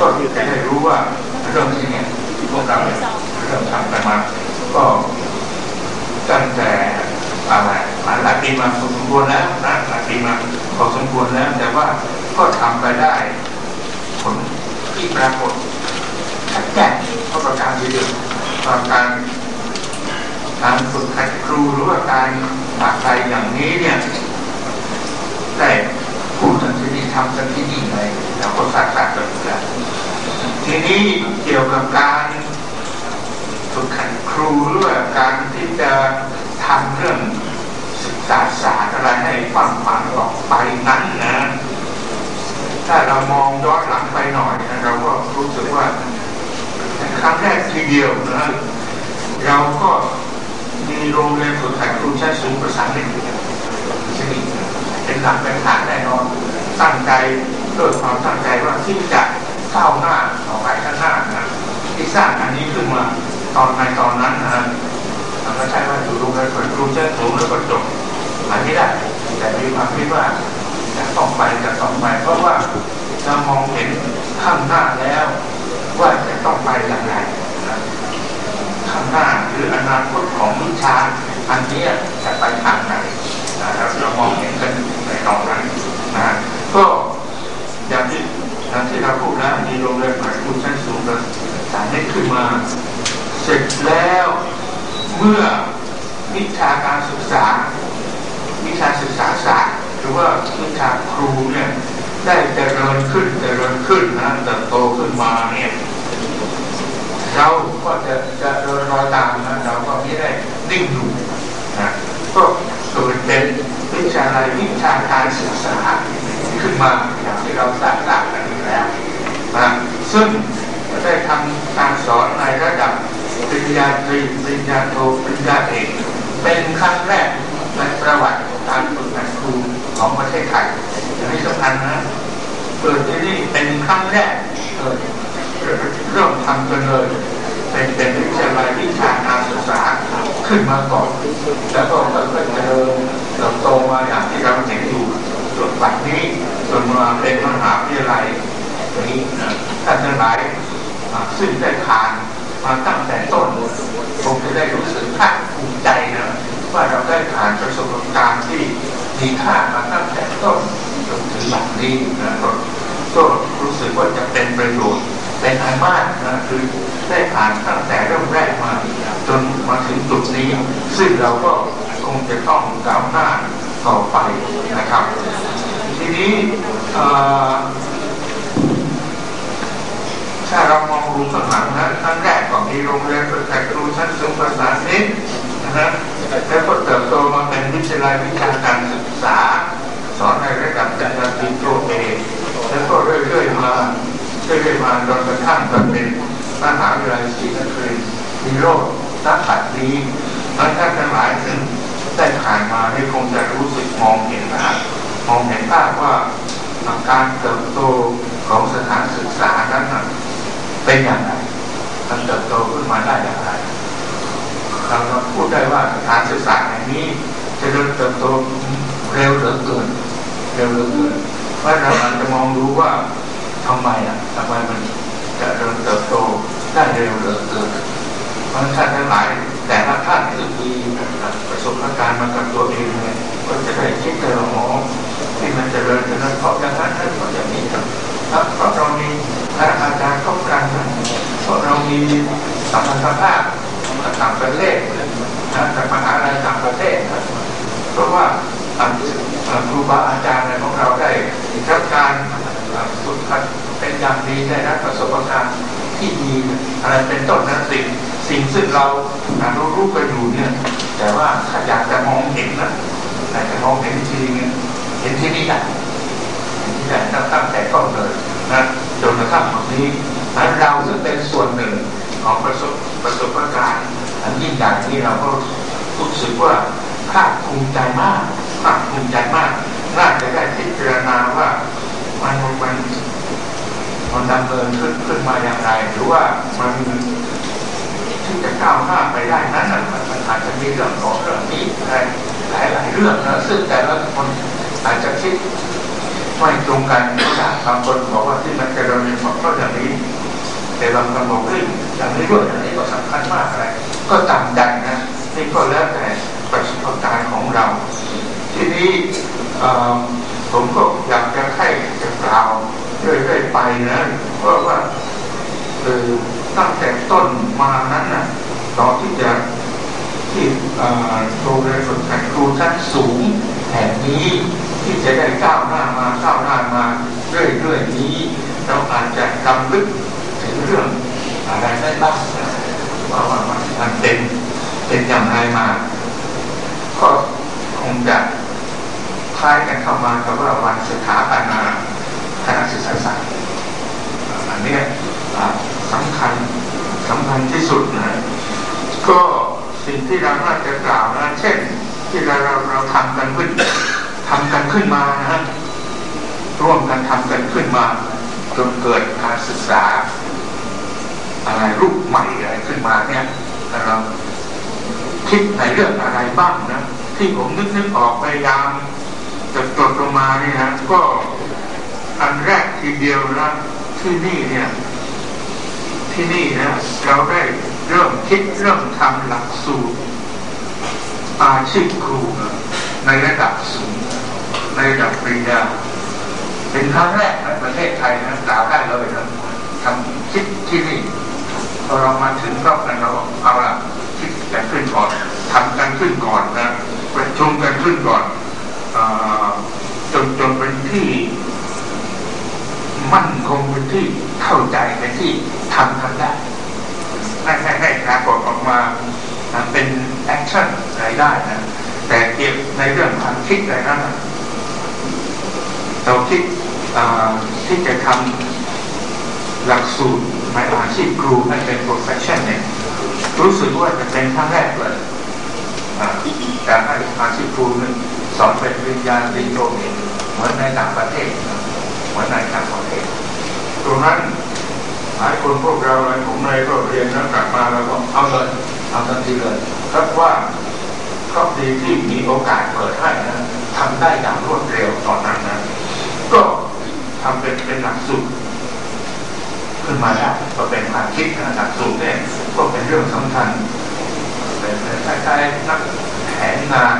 ก็จะได้รู้ว่าเรื่องที่เนี่ยพวกเราเนี่ยเริ่มทำกันมาก็ตั้งแต่อะไรหลายหลายปีมาพอสมควรแล้วนะหลายปีมาพอสมควรแล้ว แต่ว่าก็ทำไปได้ ผลที่ปรากฏชัดแจ้งเพราะประการที่หนึ่งการการฝึกหัดครูหรือว่าการอะไรอย่างนี้เนี่ยได้พูดกันที่นี่ทำกันที่นี่เลยแล้วก็สักสักกันแล้ว ทีนี้เกี่ยวกับการฝึกหัดครูหรือว่าการที่จะทำเรื่องศึกษาศาสตร์อะไรให้ฟังฟังออกไปนั้นนะถ้าเรามองย้อนหลังไปหน่อยนะเราก็รู้สึกว่าครั้งแรกทีเดียวนะเราก็มีโรงเรียนฝึกหัดครูชั้นสูงประสานมิตรชนิดเป็นหลักเป็นฐานแน่นอนตั้งใจด้วยความตั้งใจว่าที่จะ ก้าวหน้าต่อไปข้างหน้านะที่สร้างอันนี้ขึ้นมาตอนในตอนนั้นนะไม่ใช่ว่าอยู่รงเรียนฝึกครูชั้นสูงแล้วก็จบอันนี้ได้ แต่มีความคิดว่าจะต้องไปจะต้องไปเพราะว่าเรามองเห็นข้างหน้าแล้ว ว่าจะต้องไปอย่างไรข้างหน้าหรืออนาคตของวิชาอันนี้จะไปทางไหนนะครับเรามองเห็นกันในตอนนั้นนะก็อย่างที่อย่าง ที่เราพูดแล้วมีโรงเรียนผ่านคุณชั้นสูงระสารได้ขึ้นมา เสร็จแล้วเมื่อวิชาการศึกษา วิชาศึกษาศาสตร์หรือว่าวิชาครูเนี่ยได้เจริญขึ้นเจริญขึ้นนะเติบโตขึ้นมาเนี่ยเราก็จะจะเดินรอยตามนะเราก็ไม่ได้นิ่งอยู่นะก็เกิดเป็นวิชาอะไรวิชาการศึกษาขึ้นมาอย่างที่เราทราบทราบกันอยู่แล้วนะ ซึ่งได้ทำการสอนในระดับปริญญาตรีปริญญาโทปริญญาเอกเป็นครั้งแรกในประวัติการฝึกหัดครูของประเทศไทยอย่างนี้สำคัญนะเกิดที่นี่เป็นครั้งแรกเกิดเริ่มทำกันเลยเป็นเป็นวิทยาลัยวิชาการศึกษาขึ้นมาก่อน แล้วก็ค่อยๆเจริญเติบโตมาอย่างที่เราเห็นอยู่จนปัจจุบันนี้จนมาเป็นมหาวิทยาลัย นี้ท่านทั้งหลายซึ่งได้ผ่านมาตั้งแต่ต้นคงจะได้รู้สึกภาคภูมิใจนะว่าเราได้ผ่านประสบการณ์ที่มีค่ามาตั้งแต่ต้นจนถึงหลังนี้นะก็รู้สึกว่าจะเป็นประโยชน์เป็นอันมากนะคือได้ผ่านตั้งแต่เริ่มแรกมาจนมาถึงจุดนี้ ซึ่งเราก็คงจะต้องก้าวหน้าต่อไปนะครับ ทีนี้ ถ้าเรามองดูข้างหลังนะครั้งแรกก็มีโรงเรียนฝึกหัดครูชั้นสูงภาษาสิทธิ์นะฮะแล้วก็เติบโตมาเป็นวิทยาลัยวิชาการศึกษา สอนในระดับปริญญาตรีโทเอกแล้วก็เรื่อยๆมาเรื่อยๆมาจนกระทั่งมาเป็นมหาวิทยาลัยศรีนครินทร์มีโรคนักปัดนี้ท่านทั้งหลายซึ่งได้ผ่านมาได้คงจะรู้สึกมองเห็นภาพมองเห็นภาพว่าการเติบโตของสถานศึกษานั้น เป็นอย่างไรมันเติบโตขึ้นมาได้อย่างไรเราพูดได้ว่าสถานศึกษาแห่งนี้จะเริ่มเติบโตเร็วเหลือเกินเร็วเหลือเกินเพราะเราอาจจะมองดูว่าทำไมอะทำไมมันจะเริ่มเติบโตได้เร็วเหลือเกินเพราะท่านทั้งหลายแต่ละท่านที่มีประสบการณ์มากับตัวเองเนี่ยก็จะได้คิดแต่ละมอที่มันจะเริญจะนั้นเพราะย่าง มีสัมพันธภาพต่างประเทศนะจากมหาลัยต่างประเทศ เพราะว่าครูบาอาจารย์ของเราได้รับการฝึกเป็นอย่างดีได้รับประสบการณ์ที่ดีอะไรเป็นต้นนะสิ่งสิ่งซึ่งเรารู้รู้กันอยู่เนี่ย แต่ว่าถ้าอยากจะมองเห็นนะแต่จะมองเห็นจริงเห็นที่นี่แหละเห็นที่ไหนตั้งแต่ต้นเลยนะจนกระทั่งวันนี้ นั้นเราซึ่งเป็นส่วนหนึ่งของประสบประสบการณ์อันยิ่งใหญ่ที่เราก็รู้สึกว่าภาคภูมิใจมากภาคภูมิใจมากน่าจะได้พิจารณาว่ามันมันมันดำเนินขึ้นขึ้นมาอย่างไร หรือว่ามันที่จะก้าวหน้าไปได้นั้นมันอาจจะมีเรื่องของเรื่องนี้หลายหลายเรื่องนะซึ่งแต่ละคนอาจจะคิดไม่ตรงกันก็ได้บางคนบอกว่าที่มันเจริญเพราะเพราะอย่างนี้ แต่บางคนบอกเฮ้ยอย่างนี้ด้วยอย่างนี้ก็สำคัญมากอะไร ก็ตามใจนะนี่ก็แล้วแต่ประสบการณ์ของเรา ทีนี้ผมก็อยากจะให้จะกล่าวเรื่อยๆไปนะเพราะว่าเออตั้งแต่ต้นมานั้นนะตอนที่จะที่โรงเรียนฝึกหัดครูชั้นสูงแห่งนี้ที่จะได้ก้าวหน้ามาก้าวหน้ามาเรื่อยๆนี้ เราอาจจะจำลึก เรื่องอะไรได้บ้างว่าว่ามันเป็นเป็นอย่างไรมา ก็คงจะคล้ายกันเข้ามากับว่าวันสถาปนาคณะศึกษาศาสตร์อันนี้สำคัญสำคัญที่สุดนะก็สิ่งที่เราน่าจะกล่าวนะเช่น ที่เราเราเราทำกันขึ้นทำกันขึ้นมานะฮะร่วมกันทำกันขึ้นมาจนเกิดการศึกษา อะไรรูปใหม่อะไรขึ้นมาเนี่ยเราคิดในเรื่องอะไรบ้างนะที่ผมนึกนึกออกพยายามจะจดลงมาเนี่ยนะก็อันแรกทีเดียวนะที่นี่เนี่ย ที่นี่นะเราได้เริ่มคิดเริ่มทำหลักสูตรอาชีพครูในระดับสูง ในระดับปริญญาเป็นครั้งแรกในประเทศไทยนะกล่าวได้เลยนะทำคิดที่นี่ พอเรามาถึงก็เราเอาละคิดกันขึ้นก่อนทำกันขึ้นก่อนนะประชุมกันขึ้นก่อนอจนจนเป็นที่มั่นคงเป็นที่เข้าใจเป็นที่ทำกันได้ให้ให้ให้ปรากฏออกมาเป็นแอคชั่นอะไรได้นะแต่เกี่ยวในเรื่องความคิดอะไรนั้นเราคิดที่จะทำ หลักสูตรในอาชีพครูให้เป็น profession เนี่ยรู้สึกว่าจะเป็นครั้งแรกเลยแต่ให้อาชีพครูนึงสอนเป็นปริญญาตรีโทเหมือนในต่างประเทศเหมือนในต่างประเทศตรงนั้นหลายคนพวกเราอะไรผมในก็เรียนแล้วกลับมาแล้วก็เอาเลยเอาทันทีเลยครับว่าก็ดีที่มีโอกาสเปิดให้นะทำได้อย่างรวดเร็วตอนนั้นนะก็ทำเป็นเป็นหลักสูตร ขึ้นมาได้ก็เป็นความคิดนะหลักสูตรเนี่ยก็เป็นเรื่องสำคัญ เป็นคล้ายๆนักแผนงาน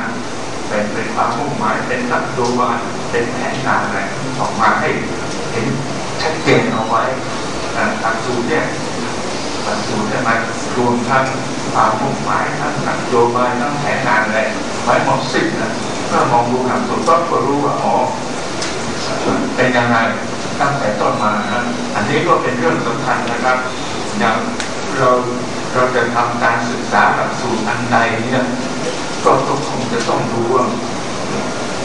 เป็นเป็นความมุ่งหมายเป็นหลักตัวเป็นแผนงานอะไรออกมาให้เห็นชัดเจนเอาไว้หลักสูตรเนี่ยหลักสูตรเนี่ยมันรวมทั้งความมุ่งหมายทั้งหลักโยบายทั้งแผนงานอะไรไว้หมดสิ้นนะเมื่อมองดูหลักสูตรก็รู้ว่าอ๋อเป็นยังไง ตั้งแต่ต้นมานะอันนี้ก็เป็นเรื่องสำคัญนะครับอย่างเราเราจะทำการศึกษาหลักสูตรอันใดเนี่ยก็ต้องคงจะต้องรู้ว่า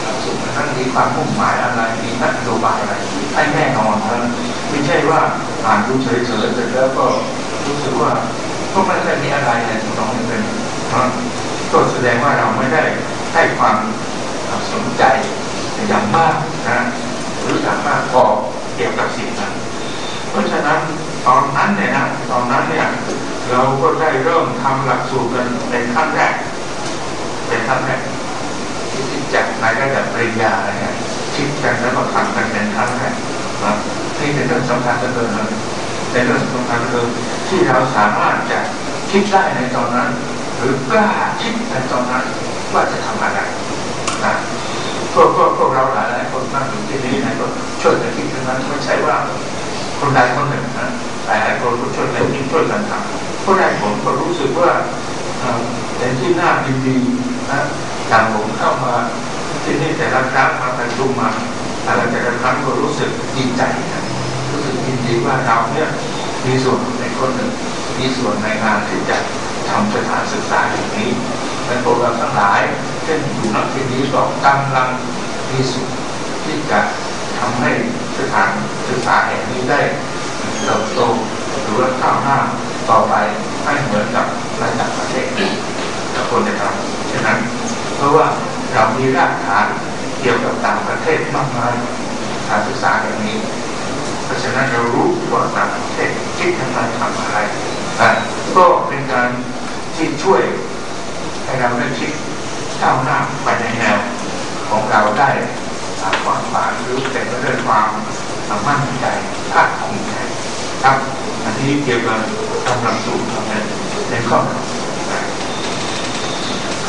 หลักสูตรนั้นมีความมุ่งหมายอะไรมีนโยบายอะไรให้แน่นอนนะไม่ใช่ว่าอ่านดูเฉยๆเสร็จแล้วก็รู้สึกว่าก็ไม่ได้มีอะไรในตรงนี้เป็นก็แสดงว่าเราไม่ได้ให้ความสนใจอย่างมากนะหรืออย่างมากพอเกี่ยวกับสิ่งนั้น เพราะฉะนั้นตอนนั้นเนี่ยนะตอนนั้นเนี่ย เราก็ได้เริ่มทำหลักสูตรกันเป็นขั้นแรก เป็นขั้นแรกที่จัดในระดับปริญญาอะไรเนี่ยคิดกันแล้วก็ทำกันเป็นขั้นแรกนะนี่เป็นเรื่องสำคัญเกินเลยเป็นเรื่องสำคัญเกินที่เราสามารถจะคิดได้ในตอนนั้น หรือกล้าคิดในตอนนั้นว่าจะทำอะไรนะพวกพวกพวกเราหลายหลายคน เพราะแรกผมก็รู้สึกว่าเป็นที่น่าดีนะอย่างผมเข้ามาที่นี่แต่ละครั้งมาประชุมมาอะไรแต่ละครั้งก็รู้สึกดีใจนะรู้สึกยินดีว่าเราเนี่ยมีส่วนในคนหนึ่งมีส่วนในงานที่จะทำสถานศึกษาอย่างนี้และพวกเราทั้งหลายเช่นอยู่นักที่นี้ก็กำลังมีส่วนที่จะทำให้สถานศึกษาแห่งนี้ได้เติบโตหรือว่าก้าวหน้า ต่อไปให้เหมือนกับหลายประเทศทุกคนจะทำฉะนั้นเพราะว่าเรามีรากฐานเกี่ยวกับต่างประเทศมากมายการศึกษาอย่างนี้ เพราะฉะนั้นเรารู้ว่าต่างประเทศคิดทำไมทำอะไรนะก็เป็นการที่ช่วยให้เราได้คิดก้าวหน้าไปในแนวของเราได้กว้างขวางหรือเต็มไปด้วยความมั่นใจภาคภูมิ ครับ อันนี้เกี่ยวกับกำลังสูงในข้อ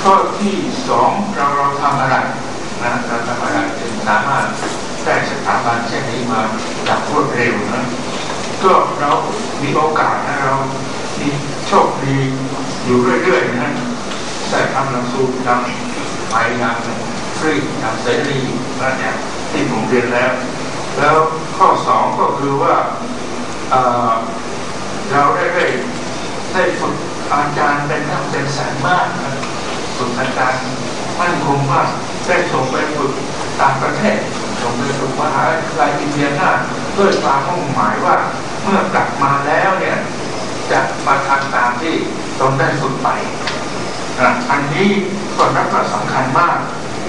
ข้อที่สองเราเราทำอะไรนะเราทำอะไรจึงสามารถได้สถาบันเช่นนี้มาอย่างรวดเร็วนะก็เรามีโอกาสนะเรามีโชคดีอยู่เรื่อยๆนะได้ทำลักสูตรทำไปย่างฟรีอย่างเสรีนะเนี่ยที่ผมเรียนแล้ว แล้วข้อสองก็คือว่า เราได้ได้ได้ฝึกอาจารย์เป็นนักเป็นแสนมากฝึกอาจารย์มั่นคงมากได้ส่งไปฝึกต่างประเทศส่งไปฝึกมหาวิทยาลัยอินเดียนาด้วยความมุ่งหมายว่าเมื่อกลับมาแล้วเนี่ยจะมาทำตามที่ตนได้ฝึกไปอันนี้ก็นับว่าสำคัญมาก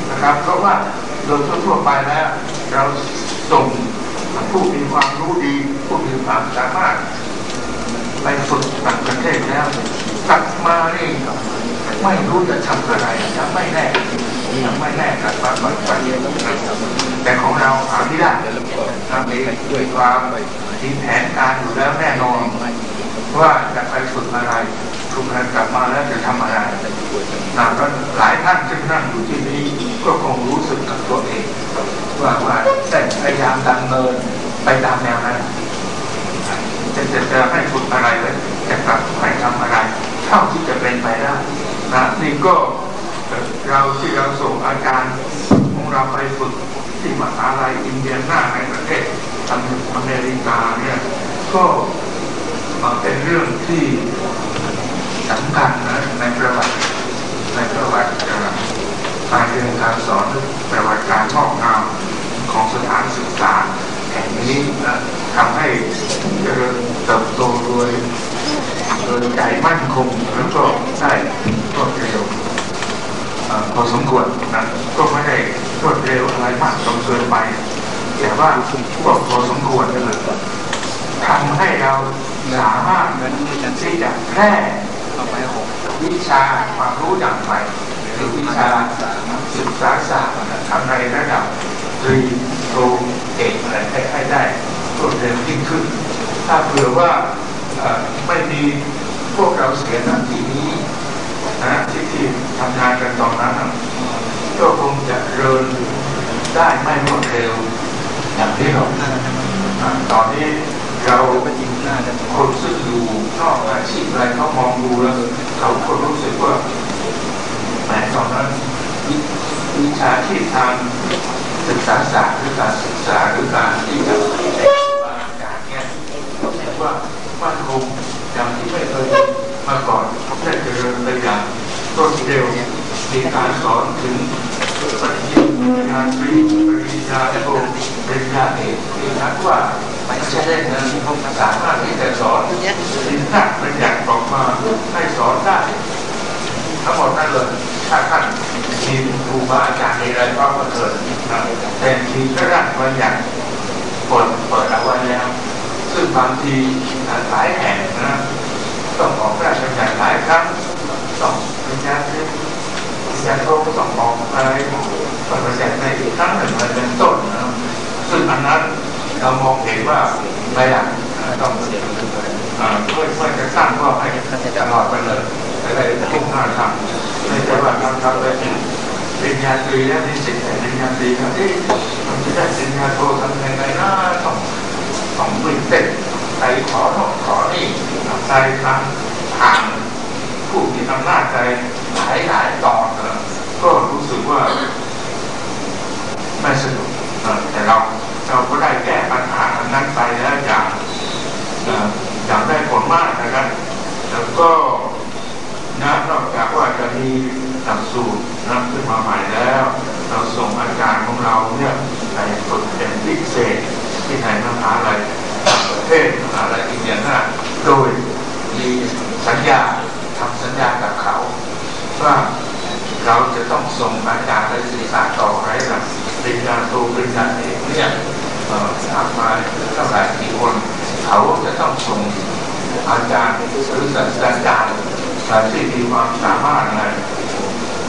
นะครับ เพราะว่าโดยทั่วไปแล้ว เราส่ง ผู้มีความรู้ดีผู้มีความสามารถไปฝึกต่างประเทศแล้วกลับมานี่ไม่รู้จะทำอะไรยังไม่แน่ยังไม่แน่กลับมาไปแต่ของเราหาไม่ได้เรามีด้วยความมีแผนการอยู่แล้วแน่นอนว่าจะไปฝึกอะไรทุกครั้งกลับมาแล้วจะทำอะไรนะก็หลายท่านที่นั่งอยู่ที่นี้ก็คงรู้สึกกับตัวเองว่าว่าได้พยายามดำเนิน ไปตามแนวนั้นจะจะจะให้ฝึกอะไรเลยจะกลับให้ทำอะไร เท่าที่จะเป็นไปได้นะนี่ก็เราที่เราส่งอาจารย์ของเราไปฝึกที่มหาลัยอินเดียนาในประเทศอเมริกาเนี่ยก็เป็นเรื่องที่สำคัญนะในประวัติในประวัติการเรียนการสอนประวัติการมอบงามของสถานศึกษา แห่งนี้นะทำให้เจริญเติบโตโดยโดยใจมั่นคงแล้วก็ได้รวดเร็วพอสมควรนะก็ไม่ได้รวดเร็วอะไรมากจนเกินไป แต่ว่าก็พอสมควรกันเลยทำให้เราสามารถที่จะแพร่วิชาความรู้อย่างใหม่หรือวิชาศึกษาศาสตร์ทำในระดับตรีโท เอกอะไรให้ได้รวดเร็วยิ่งขึ้น ถ้าเผื่อว่าไม่มีพวกเราเสียหน้าที่นี้นะที่ที่ทำงานกันตอนนั้นก็คงจะเรินได้ไม่รวดเร็วอย่างที่เราตอนนี้เราคนซึ่งอยู่นอกอาชีพอะไรเขามองดูแล้วเขาก็รู้สึกว่าแหมตอนนั้นวิชาที่ทาง ศึกษาศาสตร์หรือการศึกษาหรือการที่จะมาการเนี่ยรู้สึกว่ามันคงอย่างที่ไม่เคยมาก่อนได้เจริญไปอย่างรวดเร็วมีการสอนถึงปริญญาตรีปริญญาโทปริญญาเอกที่นักว่าไม่ใช่เล่นนะที่ผมสามารถที่จะสอนสินค้าเป็นอย่างออกมาให้สอนได้ทั้งหมดนั่นเลยถ้าท่านมีครูบาอาจารย์อะไรก็มาเกิด แต่ทีก็รักมันอย่างเปิดเปิดเอาไว้แล้ว ซึ่งบางทีหลายแห่งนะต้องออกราชการหลายครั้งต้องปริญญารีปริญญาโทก็ต้องออกอะไรปริญญาในอีกครั้งหนึ่งมันเป็นต้นนะซึ่งอันนั้นเรามองเห็นว่าไม่อยากต้องเสียช่วยช่วยจะสร้างก็ให้ตลอดไปเลยจะได้ทุ่งหน้าทำไม่ใช่ว่าทำทำไป ปริญญาตรีแล้วนี่สิ่งแต่ปริญญาตรีครับที่มันจะได้ปริญญาโททำยังไงนะต้องต้องวิ่งเต้นไปขอโน่นขอนี่ใจทางทางผู้มีอำนาจใจหลายหลายตอก็รู้สึกว่าไม่สนุกแต่เราเราก็ได้แก้ปัญหานั้นไปแล้วอย่างอย่างได้ผลมากนะครับแล้วก็นะนอกจากว่าจะมีหลักสูตรนำขึ้นมาใหม่แล้ว เราส่งอาจารย์ของเราเนี่ยไปฝึกเป็นพิเศษที่ไหนมหาลัยประเทศมหาลัยอินเดียนา โดยมีสัญญาทำสัญญากับเขา ว่าเราจะต้องส่งอาจารย์ไปศึกษาต่อให้หลักปริญญาโทปริญญาเอกเนี่ยทราบมาเท่าไหร่กี่คน เขาจะต้องส่งอาจารย์หรือศาสตราจารย์ที่มีความสามารถอะไร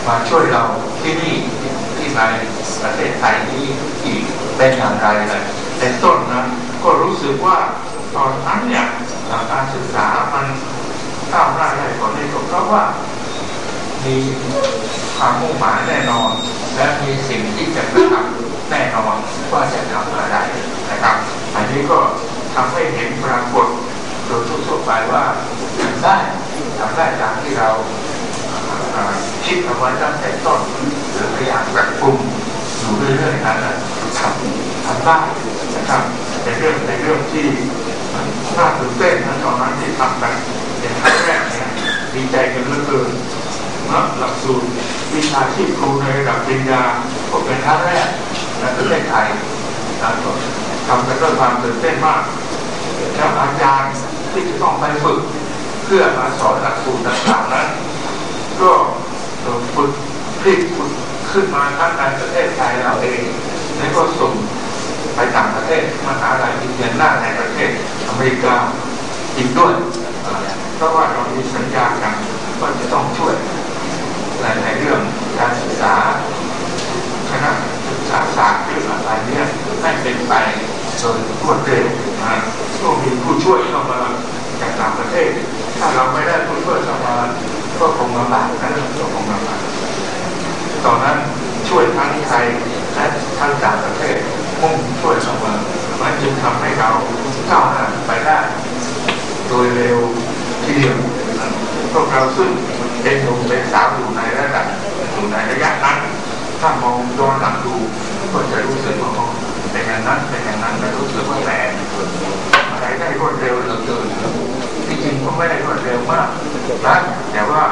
มาช่วยเราที่นี่ที่ในประเทศไทยนี้อีกเป็นอย่างไรเลยเป็นต้นนะก็รู้สึกว่าตอนนั้นเนี่ย การศึกษามันก้าวหน้าได้กว่านี้ก็เพราะว่ามีความมุ่งหมายแน่นอน และมีสิ่งที่จะกระทำแน่นอนว่าจะทำอะไรนะครับ อันนี้ก็ทำให้เห็นปรากฏโดยทั่วไปว่าทำได้ทำได้ตามที่เราคิดเอาไว้ตั้งแต่ต้นหรือพยายามปรับปรุงอยู่เรื่อยๆนั้นทำทำได้นะครับในเรื่องในเรื่องที่ น่าตื่นเต้นนะตอนนั้นที่ทำกันเป็นครั้งแรกเนี่ยดีใจกันเหลือเกินนะหลักสูตรวิชาชีพครูในระดับปริญญาก็เป็นครั้งแรกในประเทศไทยนะทำกันด้วยความตื่นเต้นมากแล้วอาจารย์ที่จะต้องไปฝึกเพื่อมาสอนหลักสูตรต่างๆนั้น ก็ฝึกพลิกฝึกขึ้นมาทั้งในประเทศไทยเราเอง แล้วก็ส่งไปต่างประเทศมหาลัยอินเดียนาในประ เมริกาอีกด้วยเพราะว่าเรามีสัญญากันว่าจะต้องช่วยในในเรื่องการศึกษาคณะศึกษาศาสตร์เรื่องอะไรเนี่ยให้เป็นไปโดยรวดเร็วนะก็มีผู้ช่วยเข้ามาจากต่างประเทศ ถ้าเราไม่ได้ผู้ช่วยเข้ามาก็คงลำบากนะก็คงลำบากตอนนั้นช่วยทั้งไทยและทั้งต่างประเทศมุ่งช่วยเข้ามามันจึงทำให้เรา ก้าวหน้าไปได้ โดยเร็วทีเดียวพวกเราซึ่งเป็นหนุ่มเป็นสาวอยู่ในระดับอยู่ในระยะนั้น ถ้ามองย้อนหลังดูก็จะรู้สึกว่าเป็นอย่างนั้นเป็นอย่างนั้นและรู้สึกว่าแหมอะไรได้รวดเร็วเหลือเกินที่จริงก็ไม่ได้รวดเร็วมากนะแต่ว่า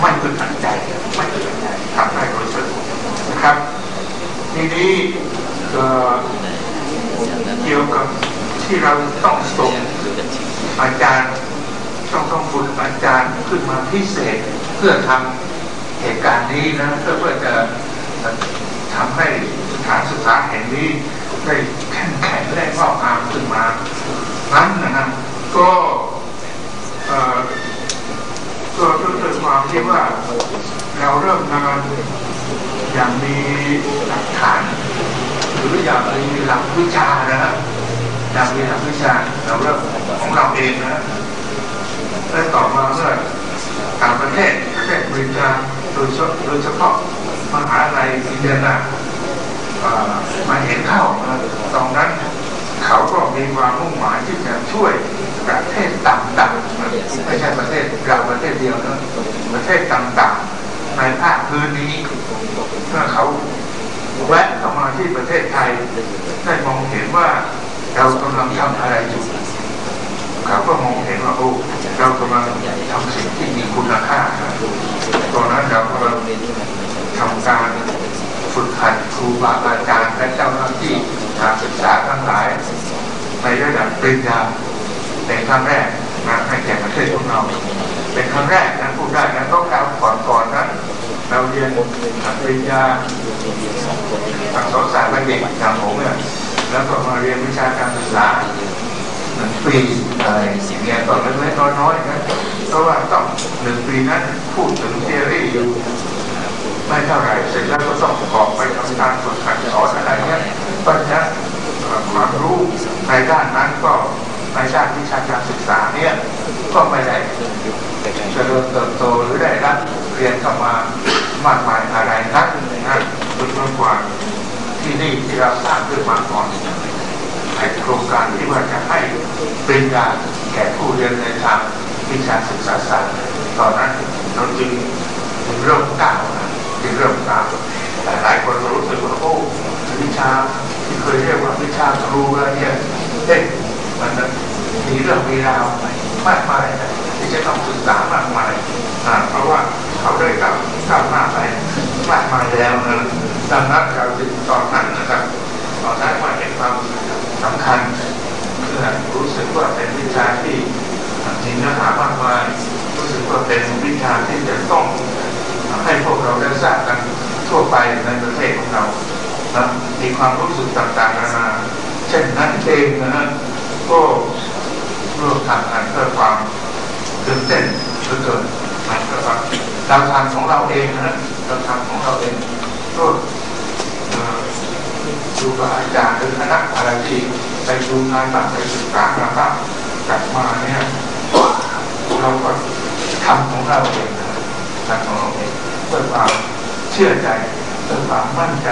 ไม่ตึงตัดใจไม่ตึงตัดใจทำได้โดยสะดวกนะครับ ทีนี้ เกี่ยวกับที่เราต้องส่งอาจารย์ต้องต้องฝึกอาจารย์ขึ้นมาพิเศษเพื่อทำเหตุการณ์นี้นะเพื่อเพื่อจะทำให้สถานศึกษาแห่งนี้ได้แข็งแข็งและงอกงามขึ้นมานั้นนะครับก็ก็ด้วยความที่ว่าเราเริ่มงานอย่างมีหลักฐาน หรืออย่างมีหลักวิชา นะอย่างมีหลักวิชาเราเริ่มของเราเองนะและต่อมาเมื่อต่างประเทศประเทศบริกาโดยเฉพาะโดยเฉพาะมหาลัยอินเดียนามาเห็นเข้าตรงนั้นเขาก็มีความมุ่งหมายที่จะช่วยประเทศต่างๆไม่ใช่ประเทศเราประเทศเดียวนะประเทศต่างๆ ในภาคพื้นนี้เมื่อเขาแวะเข้ามาที่ประเทศไทยได้มองเห็นว่า เรากำลังทำอะไรอยู่เขาก็มองเห็นว่าโอ้เรากำลังทำสิ่งที่มีคุณค่าตอนนั้นเรากำลังทำการฝึกหัดครูบาอาจารย์และเจ้าหน้าที่การศึกษาทั้งหลาย ในระดับปริญญาเป็นครั้งแรกนะให้แก่ประเทศของเรา เป็นครั้งแรกนะพูดได้นะต้องการก่อนก่อนนั้นเราเรียนปริญญาอักษรศาสตร์และเด็กอย่างผมเนี่ย แล้วก็มาเรียนวิชาการศึกษาหนึ่งปีอะไรสิ่งเงี้ยก็เล็กๆน้อยๆนะเพราะว่าต้องหนึ่งปีนั้นพูดถึงเทอรี่อยู่ไม่เท่าไหร่เสร็จแล้วก็ต้องออกไปทำการฝึกหัดสอนอะไรเงี้ยเพราะฉะนั้นความรู้ในด้านนั้นก็ในด้านวิชาการศึกษาเนี่ยก็ไม่ได้เจริญเติบโตหรือได้รับเรียนเข้ามามากมายอะไรนักนะจนกว่า ที่นี่ที่เราสร้างขึ้นมาก่อนในโครงการที่ว่าจะให้ปริญญาแก่ผู้เรียนในทางวิชาศึกษาศาสตร์ตอนนั้นเราจึงเริ่มก้าวนะจึงเริ่มก้าวหลายคนรู้สึกว่าโอ้วิชาที่เคยเรียกว่าวิชาครูอะไรเนี่ยเด็กมันมีเรื่องมีราวมากมายที่จะต้องศึกษามากมายเพราะว่าเขาได้ก้าวก้าวหน้าไปมากมายแล้วนะดังนั้นเรา คัญเพื่อรู้สึกว่าเป็นวิชาที่มีเนื้อหามากมายรู้สึกว่าเป็นวิชาที่จะต้องให้พวกเราได้ทราบกันทั่วไปในประเทศของเรานะมีความรู้สึกต่างๆนานาเช่นนั้นเองนะฮะก็ร่วมทำกันเพื่อความตื่นเต้นเพื่อเกินมันก็เราทำของเราเองนะเราทำของเราเองก็ดูกับอาจารย์หรือคณะอะไรที่ ไปดูงานต่างไปศึกษามาบ้างกลับมาเนี่ยเราก็ทำของเราเองทำของเราเองเพื่อความเชื่อใจเพื่อความมั่นใจ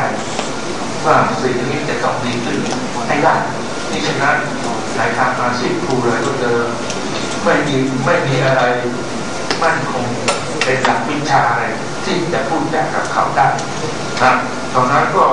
ว่าสิ่งนี้จะต้องดีขึ้นให้ได้นี่ฉะนั้นในทางอาชีพครูเลยก็เจอไม่มีไม่มีอะไรมั่นคงเป็นหลักวิชาอะไรที่จะพูดแจกกับเขาได้นะตอนนั้นก็